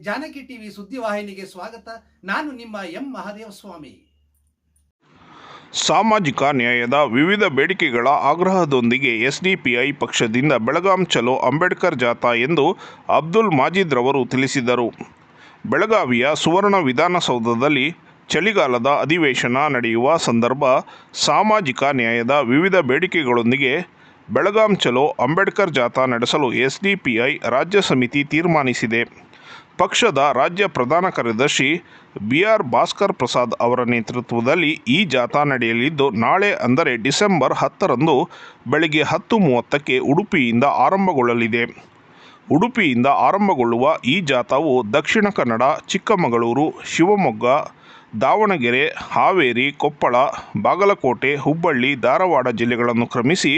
Janaki TV ಸುದ್ದಿವಾಹಿನಿಗೆ ಸ್ವಾಗತ. ನಾನು ನಿಮ್ಮ ಎಂ ಮಹಾದೇವ ಸ್ವಾಮಿ. ಸಾಮಾಜಿಕ ನ್ಯಾಯದ ವಿವಿಧ ಬೇಡಿಕೆಗಳ ಆಗ್ರಹದೊಂದಿಗೆ ಎಸ್ಡಿಪಿಐ ಪಕ್ಷದಿಂದ ಬೆಳಗಾಂ ಚಲೋ ಅಂಬೇಡ್ಕರ್ ಜಾಥಾ ಎಂದು ಅಬ್ದುಲ್ ಮಾಜಿದ್ ರವರು ತಿಳಿಸಿದರು. ಬೆಳಗಾವಿಯ ಸುವರ್ಣ ವಿಧಾನಸೌಧದಲ್ಲಿ ಚಳಿಗಾಲದ ಅಧಿವೇಶನ ನಡೆಯುವ ಸಂದರ್ಭ ಸಾಮಾಜಿಕ ನ್ಯಾಯದ ವಿವಿಧ ಬೇಡಿಕೆಗಳೊಂದಿಗೆ ಬೆಳಗಾಂ ಚಲೋ ಅಂಬೇಡ್ಕರ್ ಜಾಥಾ ನಡೆಸಲು ಎಸ್ಡಿಪಿಐ ರಾಜ್ಯ ಸಮಿತಿ ತೀರ್ಮಾನಿಸಿದೆ. ಪಕ್ಷದ ರಾಜ್ಯ ಪ್ರಧಾನ ಕಾರ್ಯದರ್ಶಿ ಬಿ ಆರ್ ಭಾಸ್ಕರ್ ಪ್ರಸಾದ್ ಅವರ ನೇತೃತ್ವದಲ್ಲಿ ಈ ಜಾಥಾ ನಡೆಯಲಿದ್ದು, ನಾಳೆ ಅಂದರೆ ಡಿಸೆಂಬರ್ ಹತ್ತರಂದು ಬೆಳಗ್ಗೆ ಹತ್ತು ಮೂವತ್ತಕ್ಕೆ ಉಡುಪಿಯಿಂದ ಆರಂಭಗೊಳ್ಳಲಿದೆ. ಉಡುಪಿಯಿಂದ ಆರಂಭಗೊಳ್ಳುವ ಈ ಜಾಥಾವು ದಕ್ಷಿಣ ಕನ್ನಡ, ಚಿಕ್ಕಮಗಳೂರು, ಶಿವಮೊಗ್ಗ ದಾವಣಗೆರೆ, ಹಾವೇರಿ, ಕೊಪ್ಪಳ, ಬಾಗಲಕೋಟೆ, ಹುಬ್ಬಳ್ಳಿ, ಧಾರವಾಡ ಜಿಲ್ಲೆಗಳನ್ನು ಕ್ರಮಿಸಿ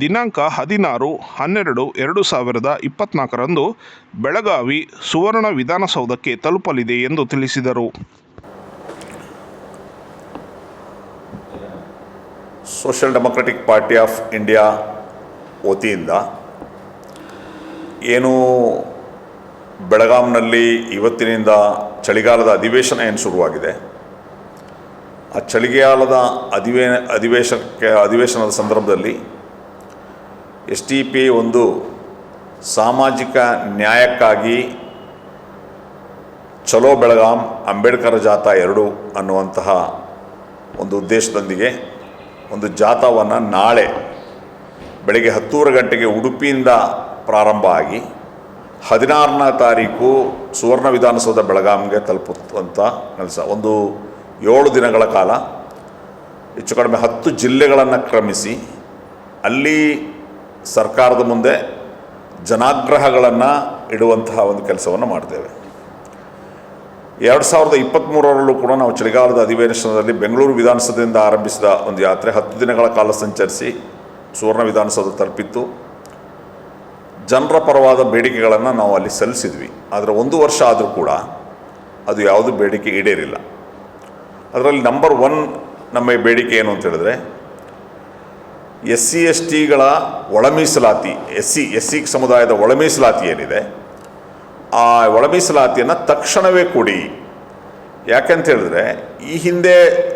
ದಿನಾಂಕ ಹದಿನಾರು, ಹನ್ನೆರಡು, ಎರಡು ಸಾವಿರದ ಇಪ್ಪತ್ನಾಲ್ಕರಂದು ಬೆಳಗಾವಿ ಸುವರ್ಣ ವಿಧಾನಸೌಧಕ್ಕೆ ತಲುಪಲಿದೆ ಎಂದು ತಿಳಿಸಿದರು. Social Democratic Party of India ವತಿಯಿಂದ ಏನು ಬೆಳಗಾಂನಲ್ಲಿ ಇವತ್ತಿನಿಂದ ಚಳಿಗಾಲದ ಅಧಿವೇಶನ ಏನು ಶುರುವಾಗಿದೆ? ಆ ಚಳಿಗಾಲದ ಅಧಿವೇ ಅಧಿವೇಶನಕ್ಕೆ ಅಧಿವೇಶನದ ಸಂದರ್ಭದಲ್ಲಿ ಎಸ್ ಟಿ ಪಿ ಒಂದು ಸಾಮಾಜಿಕ ನ್ಯಾಯಕ್ಕಾಗಿ ಚಲೋ ಬೆಳಗಾಂ, ಅಂಬೇಡ್ಕರ್ ಜಾಥಾ ಎರಡು ಅನ್ನುವಂತಹ ಒಂದು ಉದ್ದೇಶದೊಂದಿಗೆ ಒಂದು ಜಾಥಾವನ್ನು ನಾಳೆ ಬೆಳಗ್ಗೆ ಹತ್ತೂವರೆ ಗಂಟೆಗೆ ಉಡುಪಿಯಿಂದ ಪ್ರಾರಂಭ ಆಗಿ ಹದಿನಾರನೇ ತಾರೀಕು ಸುವರ್ಣ ವಿಧಾನಸೌಧ ಬೆಳಗಾಂಗೆ ತಲುಪುವಂಥ ಕೆಲಸ ಒಂದು ಏಳು ದಿನಗಳ ಕಾಲ ಹೆಚ್ಚು ಕಡಿಮೆ ಹತ್ತು ಜಿಲ್ಲೆಗಳನ್ನು ಕ್ರಮಿಸಿ ಅಲ್ಲಿ ಸರ್ಕಾರದ ಮುಂದೆ ಜನಾಗ್ರಹಗಳನ್ನು ಇಡುವಂತಹ ಒಂದು ಕೆಲಸವನ್ನು ಮಾಡ್ತೇವೆ. ಎರಡು ಸಾವಿರದ ಇಪ್ಪತ್ತ್ಮೂರರಲ್ಲೂ ಕೂಡ ನಾವು ಚಳಿಗಾಲದ ಅಧಿವೇಶನದಲ್ಲಿ ಬೆಂಗಳೂರು ವಿಧಾನಸೌಧದಿಂದ ಆರಂಭಿಸಿದ ಒಂದು ಯಾತ್ರೆ ಹತ್ತು ದಿನಗಳ ಕಾಲ ಸಂಚರಿಸಿ ಸುವರ್ಣ ವಿಧಾನಸೌಧ ತಲುಪಿತ್ತು. ಜನರ ಪರವಾದ ಬೇಡಿಕೆಗಳನ್ನು ನಾವು ಅಲ್ಲಿ ಸಲ್ಲಿಸಿದ್ವಿ. ಆದರೆ ಒಂದು ವರ್ಷ ಆದರೂ ಕೂಡ ಅದು ಯಾವುದು ಬೇಡಿಕೆ ಈಡೇರಿಲ್ಲ. ಅದರಲ್ಲಿ ನಂಬರ್ ಒನ್ ನಮ್ಮ ಬೇಡಿಕೆ ಏನು ಅಂತ ಹೇಳಿದ್ರೆ ಎಸ್ ಸಿ ಎಸ್ ಟಿಗಳ ಒಳಮೀಸಲಾತಿ ಎಸ್ ಸಿ ಎಸ್ ಸಿ ಸಮುದಾಯದ ಒಳಮೀಸಲಾತಿ ಏನಿದೆ, ಆ ಒಳಮೀಸಲಾತಿಯನ್ನು ತಕ್ಷಣವೇ ಕೊಡಿ. ಯಾಕೆಂತ ಹೇಳಿದ್ರೆ, ಈ ಹಿಂದೆ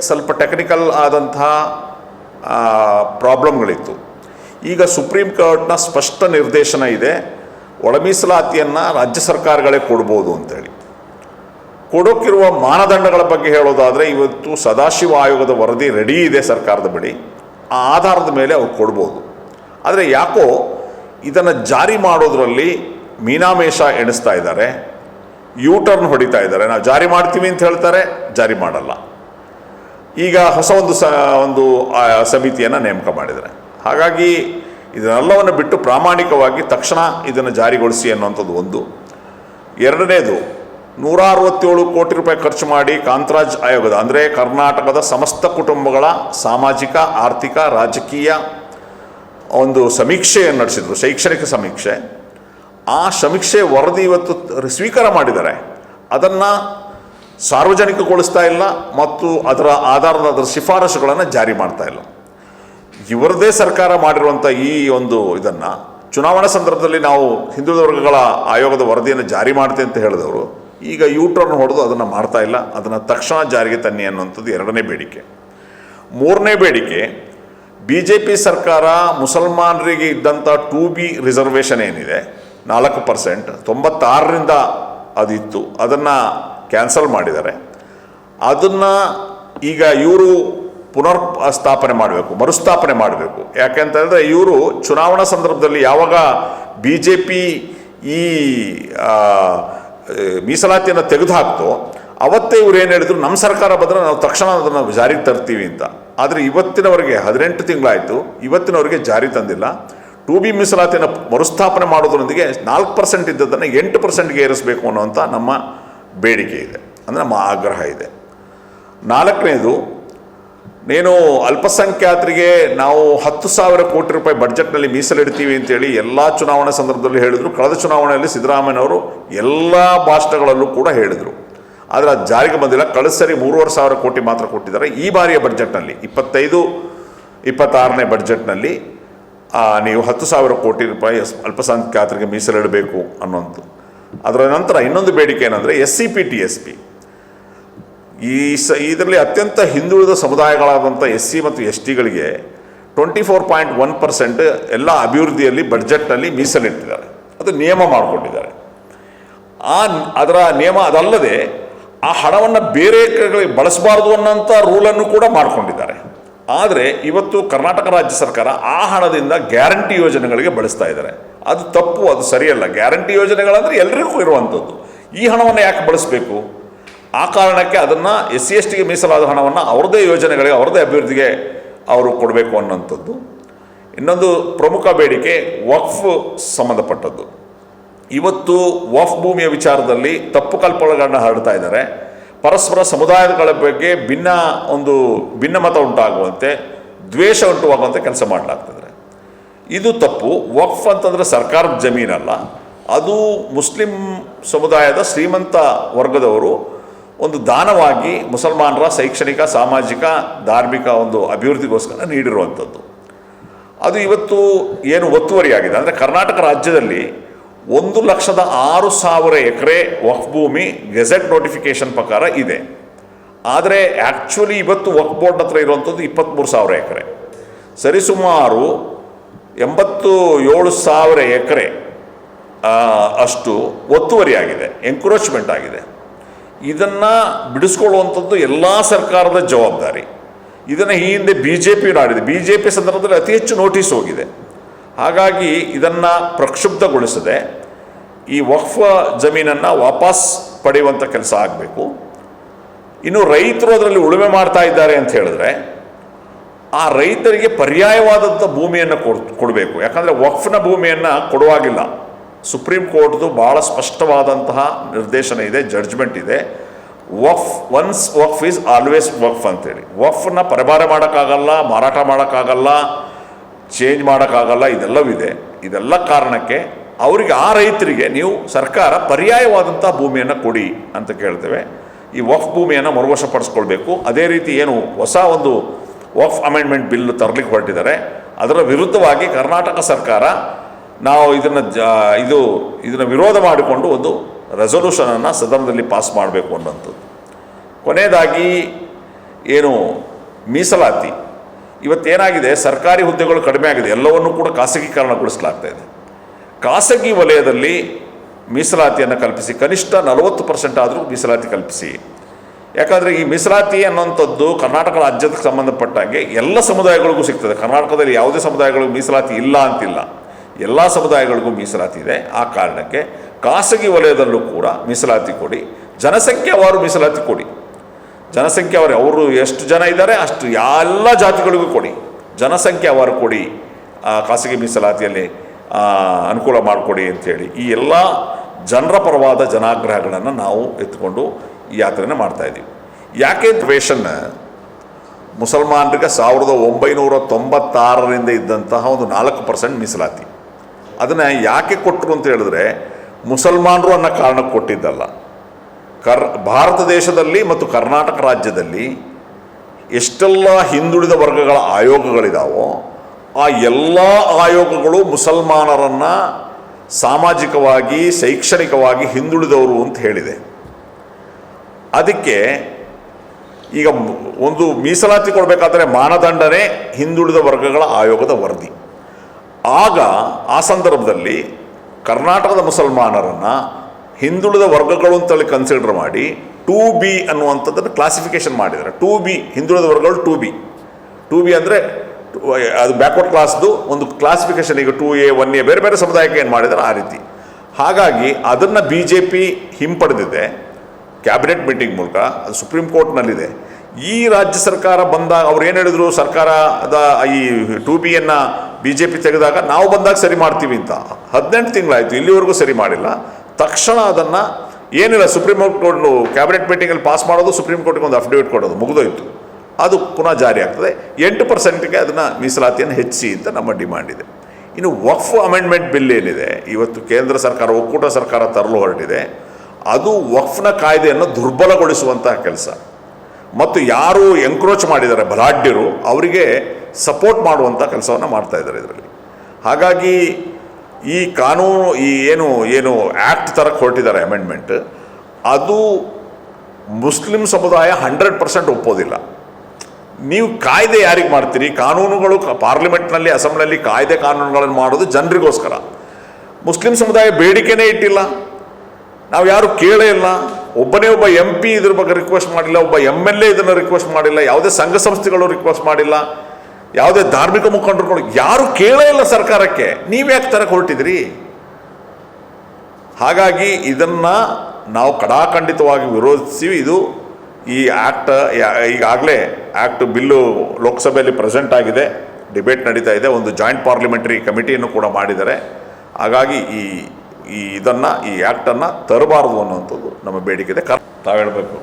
ಸ್ವಲ್ಪ ಟೆಕ್ನಿಕಲ್ ಆದಂತಹ ಪ್ರಾಬ್ಲಮ್ಗಳಿತ್ತು ಈಗ ಸುಪ್ರೀಂ ಕೋರ್ಟ್ನ ಸ್ಪಷ್ಟ ನಿರ್ದೇಶನ ಇದೆ, ಒಳಮೀಸಲಾತಿಯನ್ನು ರಾಜ್ಯ ಸರ್ಕಾರಗಳೇ ಕೊಡ್ಬೋದು ಅಂತೇಳಿ ಕೊಡೋಕ್ಕಿರುವ ಮಾನದಂಡಗಳ ಬಗ್ಗೆ ಹೇಳೋದಾದರೆ ಇವತ್ತು ಸದಾಶಿವ ಆಯೋಗದ ವರದಿ ರೆಡಿ ಇದೆ ಸರ್ಕಾರದ ಬಳಿ. ಆ ಆಧಾರದ ಮೇಲೆ ಅವ್ರು ಕೊಡ್ಬೋದು. ಆದರೆ ಯಾಕೋ ಇದನ್ನು ಜಾರಿ ಮಾಡೋದ್ರಲ್ಲಿ ಮೀನಾಮೇಷ ಎಣಿಸ್ತಾ ಇದ್ದಾರೆ. ಯೂ ಟರ್ನ್ ಹೊಡಿತಾ ಇದ್ದಾರೆ. ನಾವು ಜಾರಿ ಮಾಡ್ತೀವಿ ಅಂತ ಹೇಳ್ತಾರೆ, ಜಾರಿ ಮಾಡಲ್ಲ. ಈಗ ಹೊಸ ಒಂದು ಸ, ಒಂದು ಸಮಿತಿಯನ್ನು ನೇಮಕ ಮಾಡಿದ್ದಾರೆ. ಹಾಗಾಗಿ ಇದನ್ನೆಲ್ಲವನ್ನು ಬಿಟ್ಟು ಪ್ರಾಮಾಣಿಕವಾಗಿ ತಕ್ಷಣ ಇದನ್ನು ಜಾರಿಗೊಳಿಸಿ ಅನ್ನುವಂಥದ್ದು ಒಂದು. ಎರಡನೇದು ನೂರ ಅರವತ್ತೇಳು ಕೋಟಿ ರೂಪಾಯಿ ಖರ್ಚು ಮಾಡಿ ಕಾಂತರಾಜ್ ಆಯೋಗದ, ಅಂದರೆ ಕರ್ನಾಟಕದ ಸಮಸ್ತ ಕುಟುಂಬಗಳ ಸಾಮಾಜಿಕ, ಆರ್ಥಿಕ, ರಾಜಕೀಯ ಒಂದು ಸಮೀಕ್ಷೆಯನ್ನು ನಡೆಸಿದರು, ಶೈಕ್ಷಣಿಕ ಸಮೀಕ್ಷೆ. ಆ ಸಮೀಕ್ಷೆ ವರದಿ ಇವತ್ತು ಸ್ವೀಕಾರ ಮಾಡಿದ್ದಾರೆ. ಅದನ್ನು ಸಾರ್ವಜನಿಕಗೊಳಿಸ್ತಾ ಇಲ್ಲ ಮತ್ತು ಅದರ ಆಧಾರದ ಅದರ ಶಿಫಾರಸುಗಳನ್ನು ಜಾರಿ ಮಾಡ್ತಾ ಇಲ್ಲ. ಇವರದೇ ಸರ್ಕಾರ ಮಾಡಿರುವಂಥ ಈ ಒಂದು ಇದನ್ನು, ಚುನಾವಣಾ ಸಂದರ್ಭದಲ್ಲಿ ನಾವು ಹಿಂದುಳಿದ ವರ್ಗಗಳ ಆಯೋಗದ ವರದಿಯನ್ನು ಜಾರಿ ಮಾಡ್ತೇವೆ ಅಂತ ಹೇಳಿದವರು ಈಗ ಯೂ ಟರ್ನ್ ಹೊಡೆದು ಅದನ್ನು ಮಾಡ್ತಾ ಇಲ್ಲ. ಅದನ್ನು ತಕ್ಷಣ ಜಾರಿಗೆ ತನ್ನಿ ಅನ್ನುವಂಥದ್ದು ಎರಡನೇ ಬೇಡಿಕೆ. ಮೂರನೇ ಬೇಡಿಕೆ ಬಿ ಜೆ ಪಿ ಸರ್ಕಾರ ಮುಸಲ್ಮಾನರಿಗೆ ಇದ್ದಂಥ ಟೂ ಬಿ ರಿಸರ್ವೇಷನ್ ಏನಿದೆ, ನಾಲ್ಕು ಪರ್ಸೆಂಟ್ ತೊಂಬತ್ತಾರರಿಂದ ಅದಿತ್ತು. ಅದನ್ನು ಕ್ಯಾನ್ಸಲ್ ಮಾಡಿದ್ದಾರೆ. ಅದನ್ನು ಈಗ ಇವರು ಪುನರ್ ಸ್ಥಾಪನೆ ಮಾಡಬೇಕು, ಮರುಸ್ಥಾಪನೆ ಮಾಡಬೇಕು. ಯಾಕೆಂತಂದರೆ ಇವರು ಚುನಾವಣಾ ಸಂದರ್ಭದಲ್ಲಿ ಯಾವಾಗ ಬಿ ಜೆ ಪಿ ಈ ಮೀಸಲಾತಿಯನ್ನು ತೆಗೆದುಹಾಕ್ತೋ. ಅವತ್ತೇ ಇವ್ರು ಏನು ಹೇಳಿದ್ರು ನಮ್ಮ ಸರ್ಕಾರ ಬಂದರೆ ನಾವು ತಕ್ಷಣ ಅದನ್ನು ಜಾರಿಗೆ ತರ್ತೀವಿ ಅಂತ. ಆದರೆ ಇವತ್ತಿನವರೆಗೆ ಹದಿನೆಂಟು ತಿಂಗಳಾಯಿತು, ಇವತ್ತಿನವರೆಗೆ ಜಾರಿ ತಂದಿಲ್ಲ. ಟು ಬಿ ಮೀಸಲಾತಿಯನ್ನು ಮರುಸ್ಥಾಪನೆ ಮಾಡೋದ್ರೊಂದಿಗೆ ನಾಲ್ಕು ಪರ್ಸೆಂಟ್ ಇದ್ದದನ್ನು ಎಂಟು ಪರ್ಸೆಂಟ್ಗೆ ಏರಿಸಬೇಕು ಅನ್ನೋವಂಥ ನಮ್ಮ ಬೇಡಿಕೆ ಇದೆ, ಅಂದರೆ ನಮ್ಮ ಆಗ್ರಹ ಇದೆ. ನಾಲ್ಕನೇದು ನೀನು ಅಲ್ಪಸಂಖ್ಯಾತರಿಗೆ ನಾವು ಹತ್ತು ಸಾವಿರ ಕೋಟಿ ರೂಪಾಯಿ ಬಡ್ಜೆಟ್ನಲ್ಲಿ ಮೀಸಲಿಡ್ತೀವಿ ಅಂತೇಳಿ ಎಲ್ಲ ಚುನಾವಣಾ ಸಂದರ್ಭದಲ್ಲಿ ಹೇಳಿದರು. ಕಳೆದ ಚುನಾವಣೆಯಲ್ಲಿ ಸಿದ್ದರಾಮಯ್ಯನವರು ಎಲ್ಲ ಭಾಷಣಗಳಲ್ಲೂ ಕೂಡ ಹೇಳಿದರು. ಆದರೆ ಅದು ಜಾರಿಗೆ ಬಂದಿಲ್ಲ. ಕಳೆದ ಸರಿ ಮೂರುವರೆ ಸಾವಿರ ಕೋಟಿ ಮಾತ್ರ ಕೊಟ್ಟಿದ್ದಾರೆ. ಈ ಬಾರಿಯ ಬಡ್ಜೆಟ್ನಲ್ಲಿ ಇಪ್ಪತ್ತೈದು, ಇಪ್ಪತ್ತಾರನೇ ಬಡ್ಜೆಟ್ನಲ್ಲಿ ನೀವು ಹತ್ತು ಸಾವಿರ ಕೋಟಿ ರೂಪಾಯಿ ಅಲ್ಪಸಂಖ್ಯಾತರಿಗೆ ಮೀಸಲಿಡಬೇಕು ಅನ್ನೋಂಥದ್ದು ಅದರ ನಂತರ ಇನ್ನೊಂದು ಬೇಡಿಕೆ ಏನಂದರೆ S C P, T S P. ಈ ಸ, ಇದರಲ್ಲಿ ಅತ್ಯಂತ ಹಿಂದುಳಿದ ಸಮುದಾಯಗಳಾದಂಥ ಎಸ್ ಸಿ ಮತ್ತು S ಟಿಗಳಿಗೆ twenty four point one percent ಎಲ್ಲ ಅಭಿವೃದ್ಧಿಯಲ್ಲಿ ಬಡ್ಜೆಟ್ನಲ್ಲಿ ಮೀಸಲಿಟ್ಟಿದ್ದಾರೆ. ಅದು ನಿಯಮ ಮಾಡಿಕೊಂಡಿದ್ದಾರೆ. ಆ ಅದರ ನಿಯಮ ಅದಲ್ಲದೆ ಆ ಹಣವನ್ನು ಬೇರೆ ಕಡೆಗಳಿಗೆ ಬಳಸಬಾರ್ದು ಅನ್ನೋಂಥ ರೂಲನ್ನು ಕೂಡ ಮಾಡಿಕೊಂಡಿದ್ದಾರೆ. ಆದರೆ ಇವತ್ತು ಕರ್ನಾಟಕ ರಾಜ್ಯ ಸರ್ಕಾರ ಆ ಹಣದಿಂದ ಗ್ಯಾರಂಟಿ ಯೋಜನೆಗಳಿಗೆ ಬಳಸ್ತಾ ಇದ್ದಾರೆ. ಅದು ತಪ್ಪು, ಅದು ಸರಿಯಲ್ಲ. ಗ್ಯಾರಂಟಿ ಯೋಜನೆಗಳಂದರೆ ಎಲ್ಲರಿಗೂ ಇರುವಂಥದ್ದು. ಈ ಹಣವನ್ನು ಯಾಕೆ ಬಳಸಬೇಕು? ಆ ಕಾರಣಕ್ಕೆ ಅದನ್ನು ಎಸ್ ಸಿ ಎಸ್ ಟಿಗೆ ಮೀಸಲಾದ ಹಣವನ್ನು ಅವ್ರದ್ದೇ ಯೋಜನೆಗಳಿಗೆ, ಅವರದೇ ಅಭಿವೃದ್ಧಿಗೆ ಅವರು ಕೊಡಬೇಕು ಅನ್ನೋಂಥದ್ದು. ಇನ್ನೊಂದು ಪ್ರಮುಖ ಬೇಡಿಕೆ, ವಕ್ಫ್ ಸಂಬಂಧಪಟ್ಟದ್ದು. ಇವತ್ತು ವಫ್ ಭೂಮಿಯ ವಿಚಾರದಲ್ಲಿ ತಪ್ಪು ಕಲ್ಪನೆಗಳನ್ನು ಹರಡ್ತಾ ಇದ್ದಾರೆ. ಪರಸ್ಪರ ಸಮುದಾಯಗಳ ಬಗ್ಗೆ ಭಿನ್ನ ಒಂದು ಭಿನ್ನಮತ ಉಂಟಾಗುವಂತೆ, ದ್ವೇಷ ಉಂಟುವಾಗುವಂತೆ ಕೆಲಸ ಮಾಡಲಾಗ್ತಿದ್ದಾರೆ ಇದು ತಪ್ಪು. ವಕ್ಫ್ ಅಂತಂದರೆ ಸರ್ಕಾರದ ಜಮೀನಲ್ಲ. ಅದು ಮುಸ್ಲಿಂ ಸಮುದಾಯದ ಶ್ರೀಮಂತ ವರ್ಗದವರು ಒಂದು ದಾನವಾಗಿ ಮುಸಲ್ಮಾನರ ಶೈಕ್ಷಣಿಕ, ಸಾಮಾಜಿಕ, ಧಾರ್ಮಿಕ ಒಂದು ಅಭಿವೃದ್ಧಿಗೋಸ್ಕರ ನೀಡಿರುವಂಥದ್ದು. ಅದು ಇವತ್ತು ಏನು ಒತ್ತುವರಿಯಾಗಿದೆ. ಅಂದರೆ ಕರ್ನಾಟಕ ರಾಜ್ಯದಲ್ಲಿ ಒಂದು ಲಕ್ಷದ ಆರು ಸಾವಿರ ಎಕರೆ ವಕ್ಫ್ ಭೂಮಿ ಗೆಜೆಟ್ ನೋಟಿಫಿಕೇಶನ್ ಪ್ರಕಾರ ಇದೆ. ಆದರೆ ಆ್ಯಕ್ಚುಲಿ ಇವತ್ತು ವಕ್ಫ್ ಬೋರ್ಡ್ ಹತ್ರ ಇರುವಂಥದ್ದು ಇಪ್ಪತ್ತ್ಮೂರು ಸಾವಿರ ಎಕರೆ. ಸರಿಸುಮಾರು ಎಂಬತ್ತು ಏಳು ಸಾವಿರ ಎಕರೆ ಅಷ್ಟು ಒತ್ತುವರಿಯಾಗಿದೆ ಎಂಕ್ರೋಚ್ಮೆಂಟ್ ಆಗಿದೆ. ಇದನ್ನು ಬಿಡಿಸ್ಕೊಳ್ಳುವಂಥದ್ದು ಎಲ್ಲ ಸರ್ಕಾರದ ಜವಾಬ್ದಾರಿ. ಇದನ್ನು ಈ ಹಿಂದೆ ಬಿ ಜೆ ಪಿ ಆಡಿದೆ ಬಿ ಜೆ ಪಿ ಸಂದರ್ಭದಲ್ಲಿ ಅತಿ ಹೆಚ್ಚು ನೋಟಿಸ್ ಹೋಗಿದೆ. ಹಾಗಾಗಿ ಇದನ್ನು ಪ್ರಕ್ಷುಬ್ಧಗೊಳಿಸದೆ ಈ ವಕ್ಫ ಜಮೀನನ್ನು ವಾಪಸ್ ಪಡೆಯುವಂಥ ಕೆಲಸ ಆಗಬೇಕು. ಇನ್ನು ರೈತರು ಅದರಲ್ಲಿ ಉಳುಮೆ ಮಾಡ್ತಾ ಇದ್ದಾರೆ ಅಂತ ಹೇಳಿದ್ರೆ, ಆ ರೈತರಿಗೆ ಪರ್ಯಾಯವಾದಂಥ ಭೂಮಿಯನ್ನು ಕೊಡ್, ಕೊಡಬೇಕು. ಯಾಕಂದರೆ ವಕ್ಫ್ನ ಭೂಮಿಯನ್ನು ಕೊಡುವಾಗಿಲ್ಲ. ಸುಪ್ರೀಂ ಕೋರ್ಟ್ದು ಭಾಳ ಸ್ಪಷ್ಟವಾದಂತಹ ನಿರ್ದೇಶನ ಇದೆ ಜಡ್ಜ್ಮೆಂಟ್ ಇದೆ. Waqf once waqf is always waqf ಅಂತೇಳಿ. ವಫ್ನ ಪರಿಭಾರ ಮಾಡೋಕ್ಕಾಗಲ್ಲ, ಮಾರಾಟ ಮಾಡೋಕ್ಕಾಗಲ್ಲ ಚೇಂಜ್ ಮಾಡೋಕ್ಕಾಗಲ್ಲ ಇದೆಲ್ಲವಿದೆ ಇದೆಲ್ಲ ಕಾರಣಕ್ಕೆ ಅವರಿಗೆ, ಆ ರೈತರಿಗೆ ನೀವು ಸರ್ಕಾರ ಪರ್ಯಾಯವಾದಂಥ ಭೂಮಿಯನ್ನು ಕೊಡಿ ಅಂತ ಕೇಳ್ತೇವೆ. ಈ ವಫ್ ಭೂಮಿಯನ್ನು ಮರುವಶಪಡಿಸ್ಕೊಳ್ಬೇಕು. ಅದೇ ರೀತಿ ಏನು ಹೊಸ ಒಂದು ವಫ್ ಅಮೆಂಡ್ಮೆಂಟ್ ಬಿಲ್ ತರಲಿಕ್ಕೆ ಹೊರಟಿದ್ದಾರೆ. ಅದರ ವಿರುದ್ಧವಾಗಿ ಕರ್ನಾಟಕ ಸರ್ಕಾರ ನಾವು ಇದನ್ನು ಜ, ಇದು, ಇದನ್ನು ವಿರೋಧ ಮಾಡಿಕೊಂಡು ಒಂದು ರೆಸೊಲ್ಯೂಷನನ್ನು ಸದನದಲ್ಲಿ ಪಾಸ್ ಮಾಡಬೇಕು ಅನ್ನೋಂಥದ್ದು ಕೊನೆಯದಾಗಿ ಏನು, ಮೀಸಲಾತಿ. ಇವತ್ತೇನಾಗಿದೆ, ಸರ್ಕಾರಿ ಹುದ್ದೆಗಳು ಕಡಿಮೆ ಆಗಿದೆ, ಎಲ್ಲವನ್ನೂ ಕೂಡ ಖಾಸಗೀಕರಣಗೊಳಿಸಲಾಗ್ತಾ ಇದೆ. ಖಾಸಗಿ ವಲಯದಲ್ಲಿ ಮೀಸಲಾತಿಯನ್ನು ಕಲ್ಪಿಸಿ, ಕನಿಷ್ಠ ನಲವತ್ತು ಪರ್ಸೆಂಟ್ ಆದರೂ ಮೀಸಲಾತಿ ಕಲ್ಪಿಸಿ. ಯಾಕಂದರೆ ಈ ಮೀಸಲಾತಿ ಅನ್ನೋಂಥದ್ದು ಕರ್ನಾಟಕ ರಾಜ್ಯಕ್ಕೆ ಸಂಬಂಧಪಟ್ಟಂಗೆ ಎಲ್ಲ ಸಮುದಾಯಗಳಿಗೂ ಸಿಗ್ತದೆ. ಕರ್ನಾಟಕದಲ್ಲಿ ಯಾವುದೇ ಸಮುದಾಯಗಳಿಗೂ ಮೀಸಲಾತಿ ಇಲ್ಲ ಅಂತಿಲ್ಲ. ಎಲ್ಲ ಸಮುದಾಯಗಳಿಗೂ ಮೀಸಲಾತಿ ಇದೆ. ಆ ಕಾರಣಕ್ಕೆ ಖಾಸಗಿ ವಲಯದಲ್ಲೂ ಕೂಡ ಮೀಸಲಾತಿ ಕೊಡಿ. ಜನಸಂಖ್ಯಾವಾರು ಮೀಸಲಾತಿ ಕೊಡಿ. ಜನಸಂಖ್ಯಾವಾರು ಅವರು ಎಷ್ಟು ಜನ ಇದ್ದಾರೆ ಅಷ್ಟು ಎಲ್ಲ ಜಾತಿಗಳಿಗೂ ಕೊಡಿ. ಜನಸಂಖ್ಯಾವಾರು ಕೊಡಿ. ಖಾಸಗಿ ಮೀಸಲಾತಿಯಲ್ಲಿ ಅನುಕೂಲ ಮಾಡಿಕೊಡಿ ಅಂಥೇಳಿ ಈ ಎಲ್ಲ ಜನರ ಪರವಾದ ಜನಾಗ್ರಹಗಳನ್ನು ನಾವು ಎತ್ಕೊಂಡು ಈ ಯಾತ್ರೆನ ಮಾಡ್ತಾಯಿದ್ದೀವಿ ಯಾಕೆ ದ್ವೇಷನ್ನ ಮುಸಲ್ಮಾನರಿಗೆ ಸಾವಿರದ ಒಂಬೈನೂರ ತೊಂಬತ್ತಾರರಿಂದ ಇದ್ದಂತಹ ಒಂದು ನಾಲ್ಕು ಪರ್ಸೆಂಟ್ ಮೀಸಲಾತಿ. ಅದನ್ನು ಯಾಕೆ ಕೊಟ್ಟರು ಅಂತ ಹೇಳಿದ್ರೆ ಮುಸಲ್ಮಾನರು ಅನ್ನೋ ಕಾರಣಕ್ಕೆ ಕೊಟ್ಟಿದ್ದಲ್ಲ. ಕರ್, ಭಾರತ ದೇಶದಲ್ಲಿ ಮತ್ತು ಕರ್ನಾಟಕ ರಾಜ್ಯದಲ್ಲಿ ಎಷ್ಟೆಲ್ಲ ಹಿಂದುಳಿದ ವರ್ಗಗಳ ಆಯೋಗಗಳಿದಾವೋ ಆ ಎಲ್ಲ ಆಯೋಗಗಳು ಮುಸಲ್ಮಾನರನ್ನು ಸಾಮಾಜಿಕವಾಗಿ, ಶೈಕ್ಷಣಿಕವಾಗಿ ಹಿಂದುಳಿದವರು ಅಂತ ಹೇಳಿದೆ. ಅದಕ್ಕೆ ಈಗ ಒಂದು ಮೀಸಲಾತಿ ಕೊಡಬೇಕಾದ್ರೆ ಮಾನದಂಡನೇ ಹಿಂದುಳಿದ ವರ್ಗಗಳ ಆಯೋಗದ ವರದಿ. ಆಗ ಆ ಸಂದರ್ಭದಲ್ಲಿ ಕರ್ನಾಟಕದ ಮುಸಲ್ಮಾನರನ್ನು ಹಿಂದುಳಿದ ವರ್ಗಗಳು ಅಂತೇಳಿ ಕನ್ಸಿಡರ್ ಮಾಡಿ ಟೂ ಬಿ ಅನ್ನುವಂಥದ್ದನ್ನು ಕ್ಲಾಸಿಫಿಕೇಶನ್ ಮಾಡಿದ್ದಾರೆ. ಟೂ ಬಿ, ಹಿಂದುಳಿದ ವರ್ಗಗಳು ಟೂ ಬಿ. ಟೂ ಬಿ ಅಂದರೆ ಅದು ಬ್ಯಾಕ್ವರ್ಡ್ ಕ್ಲಾಸ್ದು ಒಂದು ಕ್ಲಾಸಿಫಿಕೇಶನ್ ಈಗ ಟೂ ಎ, ಒನ್ ಎ, ಬೇರೆ ಬೇರೆ ಸಮುದಾಯಕ್ಕೆ ಏನು ಮಾಡಿದ್ದಾರೆ? ಆ ರೀತಿ. ಹಾಗಾಗಿ ಅದನ್ನು ಬಿ ಜೆ ಪಿ ಹಿಂಪಡೆದಿದೆ. ಕ್ಯಾಬಿನೆಟ್ ಮೀಟಿಂಗ್ ಮೂಲಕ ಅದು ಸುಪ್ರೀಂ ಕೋರ್ಟ್ನಲ್ಲಿದೆ ಈ ರಾಜ್ಯ ಸರ್ಕಾರ ಬಂದಾಗ ಅವ್ರು ಏನು ಹೇಳಿದ್ರು? ಸರ್ಕಾರದ ಈ ಟು ಬಿಯನ್ನು ಬಿ ಜೆ ಪಿ ತೆಗೆದಾಗ ನಾವು ಬಂದಾಗ ಸರಿ ಮಾಡ್ತೀವಿ ಅಂತ. ಹದಿನೆಂಟು ತಿಂಗಳಾಯಿತು, ಇಲ್ಲಿವರೆಗೂ ಸರಿ ಮಾಡಿಲ್ಲ. ತಕ್ಷಣ ಅದನ್ನು ಏನಿಲ್ಲ ಸುಪ್ರೀಂ ಕೋರ್ಟ್ ಕ್ಯಾಬಿನೆಟ್ ಮೀಟಿಂಗಲ್ಲಿ ಪಾಸ್ ಮಾಡೋದು ಸುಪ್ರೀಂ ಕೋರ್ಟ್ಗೆ ಒಂದು ಅಫಿಡವಿಟ್ ಕೊಡೋದು, ಮುಗಿದೋಯ್ತು. ಅದು ಪುನಃ ಜಾರಿ ಆಗ್ತದೆ. ಎಂಟು ಪರ್ಸೆಂಟ್ಗೆ ಅದನ್ನು ಮೀಸಲಾತಿಯನ್ನು ಹೆಚ್ಚಿಸಿ ಅಂತ ನಮ್ಮ ಡಿಮ್ಯಾಂಡ್ ಇದೆ. ಇನ್ನು ವಕ್ಫ್ ಅಮೆಂಡ್ಮೆಂಟ್ ಬಿಲ್ ಏನಿದೆ, ಇವತ್ತು ಕೇಂದ್ರ ಸರ್ಕಾರ, ಒಕ್ಕೂಟ ಸರ್ಕಾರ ತರಲು ಹೊರಟಿದೆ. ಅದು ವಕ್ಫ್ನ ಕಾಯ್ದೆಯನ್ನು ದುರ್ಬಲಗೊಳಿಸುವಂತಹ ಕೆಲಸ. ಮತ್ತು ಯಾರು ಎಂಕ್ರೋಚ್ ಮಾಡಿದ್ದಾರೆ, ಬಲಾಢ್ಯರು, ಅವರಿಗೆ ಸಪೋರ್ಟ್ ಮಾಡುವಂಥ ಕೆಲಸವನ್ನು ಮಾಡ್ತಾ ಇದ್ದಾರೆ ಇದರಲ್ಲಿ. ಹಾಗಾಗಿ ಈ ಕಾನೂನು, ಈ ಏನು ಏನು ಆ್ಯಕ್ಟ್ ಥರ ಹೊರಟಿದ್ದಾರೆ ಅಮೆಂಡ್ಮೆಂಟ್ ಅದು ಮುಸ್ಲಿಂ ಸಮುದಾಯ ಹಂಡ್ರೆಡ್ ಪರ್ಸೆಂಟ್ ಒಪ್ಪೋದಿಲ್ಲ. ನೀವು ಕಾಯ್ದೆ ಯಾರಿಗೆ ಮಾಡ್ತೀರಿ? ಕಾನೂನುಗಳು ಪಾರ್ಲಿಮೆಂಟ್ನಲ್ಲಿ ಅಸೆಂಬ್ಲಿಯಲ್ಲಿ ಕಾಯ್ದೆ ಕಾನೂನುಗಳನ್ನು ಮಾಡೋದು ಜನರಿಗೋಸ್ಕರ. ಮುಸ್ಲಿಂ ಸಮುದಾಯ ಬೇಡಿಕೆನೇ ಇಟ್ಟಿಲ್ಲ. ನಾವು ಯಾರು ಕೇಳೇ ಇಲ್ಲ. ಒಬ್ಬನೇ ಒಬ್ಬ ಎಂ ಪಿ ಇದ್ರ ಬಗ್ಗೆ ರಿಕ್ವೆಸ್ಟ್ ಮಾಡಿಲ್ಲ, ಒಬ್ಬ ಎಂ ಎಲ್ ಎ ಇದನ್ನು ರಿಕ್ವೆಸ್ಟ್ ಮಾಡಿಲ್ಲ, ಯಾವುದೇ ಸಂಘ ಸಂಸ್ಥೆಗಳು ರಿಕ್ವೆಸ್ಟ್ ಮಾಡಿಲ್ಲ. ಯಾವುದೇ ಧಾರ್ಮಿಕ ಮುಖಂಡರು ಯಾರು ಕೇಳೇ ಇಲ್ಲ ಸರ್ಕಾರಕ್ಕೆ. ನೀವು ಯಾಕೆ ತರಕ್ಕೆ ಹೊರಟಿದ್ರಿ? ಹಾಗಾಗಿ ಇದನ್ನ ನಾವು ಕಡಾಖಂಡಿತವಾಗಿ ವಿರೋಧಿಸ್ತೀವಿ ಇದು ಈ ಆ್ಯಕ್ಟ್ ಈಗಾಗಲೇ ಆ್ಯಕ್ಟ್ ಬಿಲ್ಲು ಲೋಕಸಭೆಯಲ್ಲಿ ಪ್ರೆಸೆಂಟ್ ಆಗಿದೆ. ಡಿಬೇಟ್ ನಡೀತಾ ಇದೆ. ಒಂದು ಜಾಯಿಂಟ್ ಪಾರ್ಲಿಮೆಂಟರಿ ಕಮಿಟಿಯನ್ನು ಕೂಡ ಮಾಡಿದ್ದಾರೆ. ಹಾಗಾಗಿ ಈ ಈ ಇದನ್ನು, ಈ ಆ್ಯಕ್ಟನ್ನು ತರಬಾರದು ಅನ್ನುವಂಥದ್ದು ನಮ್ಮ ಬೇಡಿಕೆ ಇದೆ. ತಾವು ಹೇಳಬೇಕು.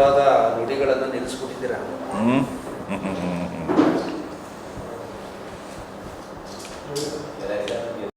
ಅರಿತವಾದ ನುಡಿಗಳನ್ನು ನಿಲ್ಲಿಸ್ಬಿಟ್ಟಿದ್ದೀರಾ